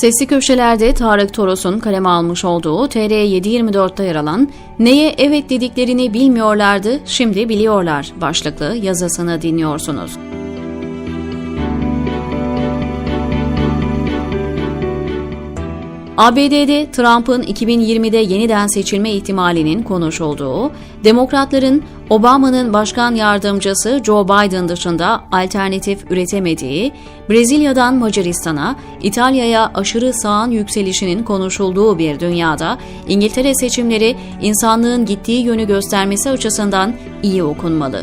Sesli köşelerde Tarık Toros'un kaleme almış olduğu TR724'te yer alan Neye evet dediklerini bilmiyorlardı, şimdi biliyorlar başlıklı yazısını dinliyorsunuz. ABD'de Trump'ın 2020'de yeniden seçilme ihtimalinin konuşulduğu, Demokratların Obama'nın başkan yardımcısı Joe Biden dışında alternatif üretemediği, Brezilya'dan Macaristan'a, İtalya'ya aşırı sağın yükselişinin konuşulduğu bir dünyada İngiltere seçimleri insanlığın gittiği yönü göstermesi açısından iyi okunmalı.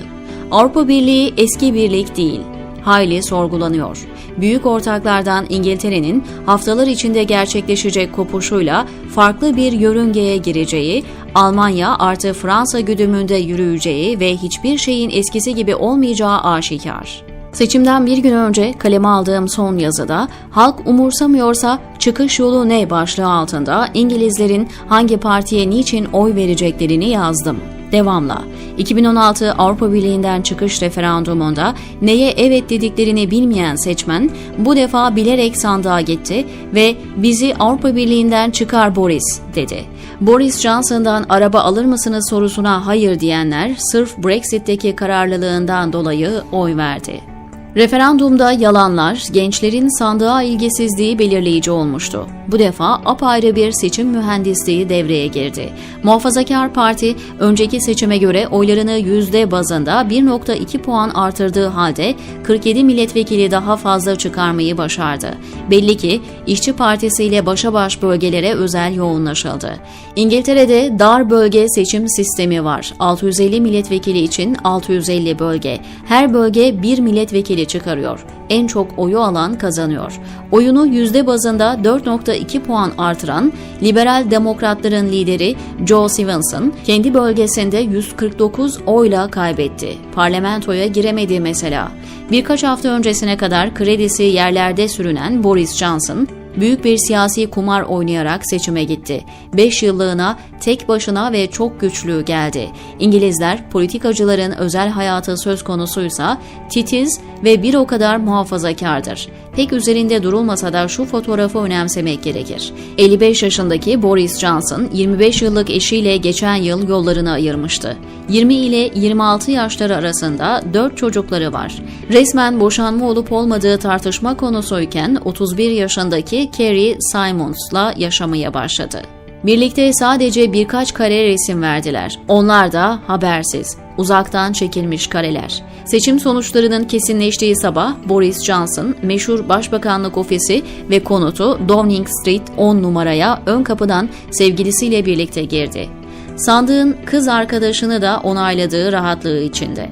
Avrupa Birliği eski birlik değil, hayli sorgulanıyor. Büyük ortaklardan İngiltere'nin haftalar içinde gerçekleşecek kopuşuyla farklı bir yörüngeye gireceği, Almanya artı Fransa güdümünde yürüyeceği ve hiçbir şeyin eskisi gibi olmayacağı aşikar. Seçimden bir gün önce kaleme aldığım son yazıda halk umursamıyorsa çıkış yolu ne başlığı altında İngilizlerin hangi partiye niçin oy vereceklerini yazdım. Devamla 2016 Avrupa Birliği'nden çıkış referandumunda neye evet dediklerini bilmeyen seçmen bu defa bilerek sandığa gitti ve bizi Avrupa Birliği'nden çıkar Boris dedi. Boris Johnson'dan araba alır mısınız sorusuna hayır diyenler sırf Brexit'teki kararlılığından dolayı oy verdi. Referandumda yalanlar, gençlerin sandığa ilgisizliği belirleyici olmuştu. Bu defa apayrı bir seçim mühendisliği devreye girdi. Muhafazakar Parti önceki seçime göre oylarını yüzde bazında 1.2 puan artırdığı halde 47 milletvekili daha fazla çıkarmayı başardı. Belli ki İşçi Partisi ile başa baş bölgelere özel yoğunlaşıldı. İngiltere'de dar bölge seçim sistemi var. 650 milletvekili için 650 bölge. Her bölge bir milletvekili çıkarıyor. En çok oyu alan kazanıyor. Oyunu yüzde bazında 4.2 puan artıran liberal demokratların lideri Joe Stevenson kendi bölgesinde 149 oyla kaybetti. Parlamentoya giremedi mesela. Birkaç hafta öncesine kadar kredisi yerlerde sürünen Boris Johnson, büyük bir siyasi kumar oynayarak seçime gitti. 5 yıllığına tek başına ve çok güçlü geldi. İngilizler politikacıların özel hayatı söz konusuysa titiz ve bir o kadar muhafazakardır. Pek üzerinde durulmasa da şu fotoğrafı önemsemek gerekir. 55 yaşındaki Boris Johnson 25 yıllık eşiyle geçen yıl yollarını ayırmıştı. 20 ile 26 yaşları arasında 4 çocukları var. Resmen boşanma olup olmadığı tartışma konusuyken 31 yaşındaki Kerry Simons'la yaşamaya başladı. Birlikte sadece birkaç kare resim verdiler. Onlar da habersiz, uzaktan çekilmiş kareler. Seçim sonuçlarının kesinleştiği sabah Boris Johnson, meşhur Başbakanlık ofisi ve konutu Downing Street 10 numaraya ön kapıdan sevgilisiyle birlikte girdi. Sandığın kız arkadaşını da onayladığı rahatlığı içinde.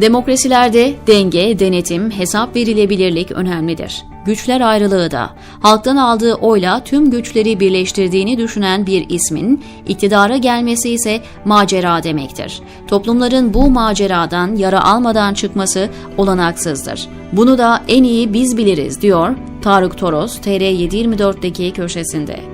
Demokrasilerde denge, denetim, hesap verilebilirlik önemlidir. Güçler ayrılığı da halktan aldığı oyla tüm güçleri birleştirdiğini düşünen bir ismin iktidara gelmesi ise macera demektir. Toplumların bu maceradan yara almadan çıkması olanaksızdır. Bunu da en iyi biz biliriz diyor Tarık Toros TR724'deki köşesinde.